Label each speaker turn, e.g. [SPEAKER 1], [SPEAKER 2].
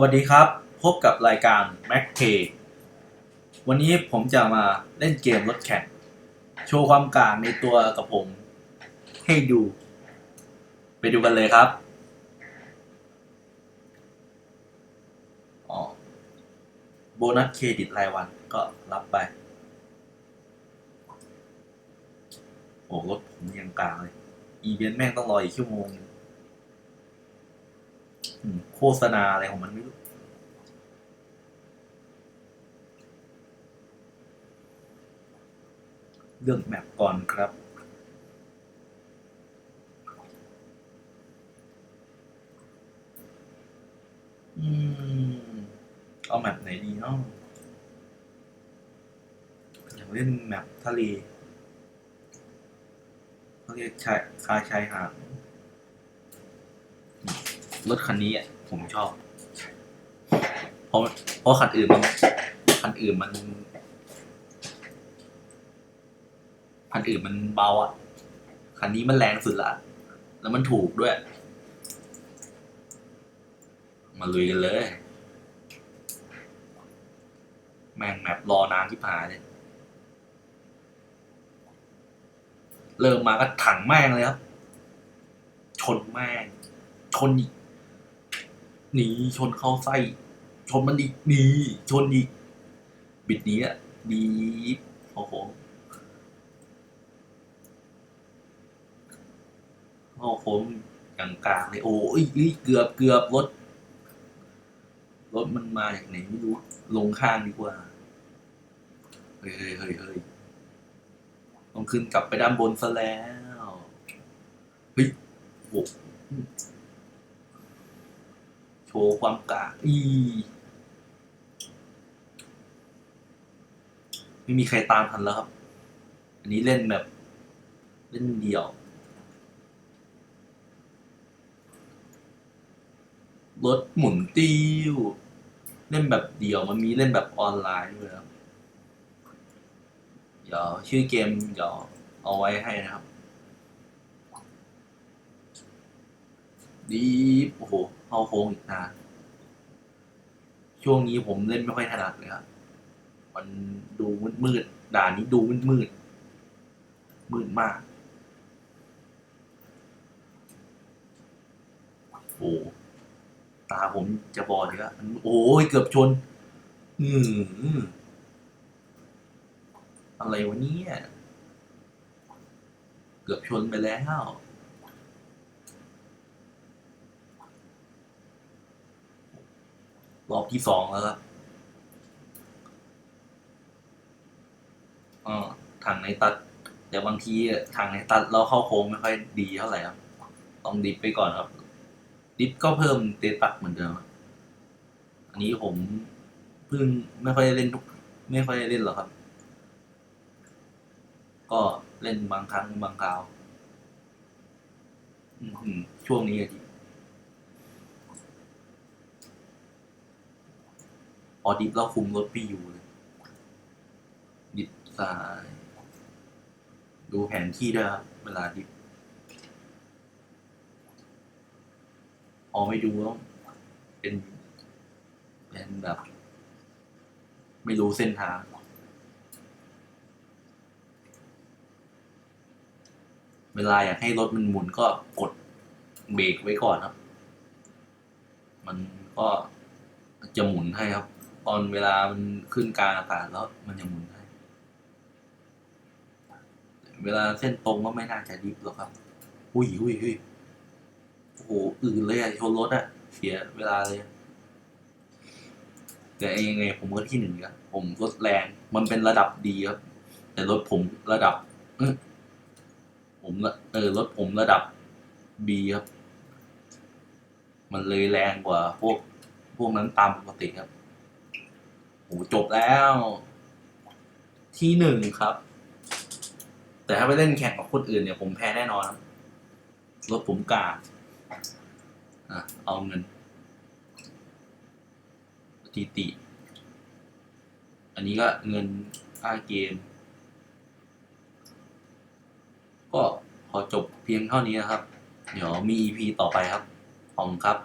[SPEAKER 1] วัสดีครับ พบกับรายการ Mac p a y วันนี้ผมจะมาเล่นเกมรถแข่ง โชว์ความกลางในตัวกับผม ให้ดู ไปดูกันเลยครับอ๋อโบนัสเครดิตรายวันก็รับไป โอ้รถผมยังกลางเลย อีเวนต์แม่งต้องรออีกชั่วโมงนึง โฆษณาอะไรของมันไม่รู้เลือกแมปก่อนครับ อืม เอาแมปไหนดีเนาะอยากเล่นแมปทะเลเขาเรียกชายคาชายหาด รถคันนี้อะผมชอบ เพราะเพราะคันอื่นมันคันอื่นมันคันอื่นมันเบาอะคันนี้มันแรงสุดละ แล้วมันถูกด้วย มาลุยกันเลย แม่งแมปรอนานที่ผายเลยเริ่มมาก็ถังแม่งเลยครับ ชนแม่ง ชนอีก หนีชนเข้าไส้ ชนมันอีกหนีชนอีก บิดนี้อะดีโอ้โหโอ้โหอย่างกลางเลยโอ้ยเกือบเกือบรถรถมันมาจากไหนไม่รู้ลงข้างดีกว่าเฮ้ยเฮ้ยเฮ้ยเฮ้ยต้องขึ้นกลับไปด้านบนซะแล้ว เฮ้ยโห โชว์ความกากอีไม่มีใครตามทันแล้วครับ อันนี้เล่นแบบ เล่นเดี่ยว รถหมุนติ้ว เล่นแบบเดี่ยวมันมีเล่นแบบออนไลน์ด้วยครับ เดี๋ยวชื่อเกมเดี๋ยวเอาไว้ให้นะครับ ดีฟโอ้โห เข้าโค้งอีกนานช่วงนี้ผมเล่นไม่ค่อยถนัดเลยครับมันดูมืดมืดด่านนี้ดูมืดมืดมืดมากโอ้ตาผมจะบอดเลยอะโอ้ยเกือบชน อืมอะไรวะเนี่ย เกือบชนไปแล้ว รอบที่สองแล้วครับอ๋อทางในตัดแต่บางทีทางในตัดเราเข้าโค้งไม่ค่อยดีเท่าไหร่ครับ ต้องดิฟไปก่อนครับ ดิฟก็เพิ่มเตตักเหมือนเดิม อันนี้ผมเพิ่งไม่ค่อยได้เล่นทุก ไม่ค่อยได้เล่นหรอกครับ ก็เล่นบางครั้งบางคราวช่วงนี้ ออดิฟแล้วคุมรถพี่อยู่เลยดิฟซ้าย ดูแผนที่ด้วยครับเวลาดิฟพอไม่ดูแล้วเป็นเป็นแบบ ไม่รู้เส้นทางเวลาอยากให้รถมันหมุนก็กดเบรกไว้ก่อนครับ มันก็จะหมุนให้ครับ ตอนเวลามันขึ้นกลางอากาศแล้วมันจะหมุนให้เวลาเส้นตรงก็ไม่น่าจะดิฟหรอกครับอุ้ยอุ้ยอุ้ยโอ้โหอื่นเลยอะชนรถอะเสียเวลาเลยแต่ยังไงผมก็ที่หนึ่งครับผมรถแรงมันเป็นระดับดีครับ แต่รถผมระดับผมเออรถผมระดับบีครับ มันเลยแรงกว่าพวกพวกนั้นตามปกติครับ จบแล้ว ที่หนึ่งครับ แต่ถ้าไปเล่นแข่งกับคนอื่นเนี่ยผมแพ้แน่นอนรถผมกาดอะเอาเงินสถิติ อันนี้ก็เงินค่าเกม ก็ขอจบเพียงเท่านี้นะครับ เดี๋ยวมี EP ต่อไปครับ ขอบคุณครับ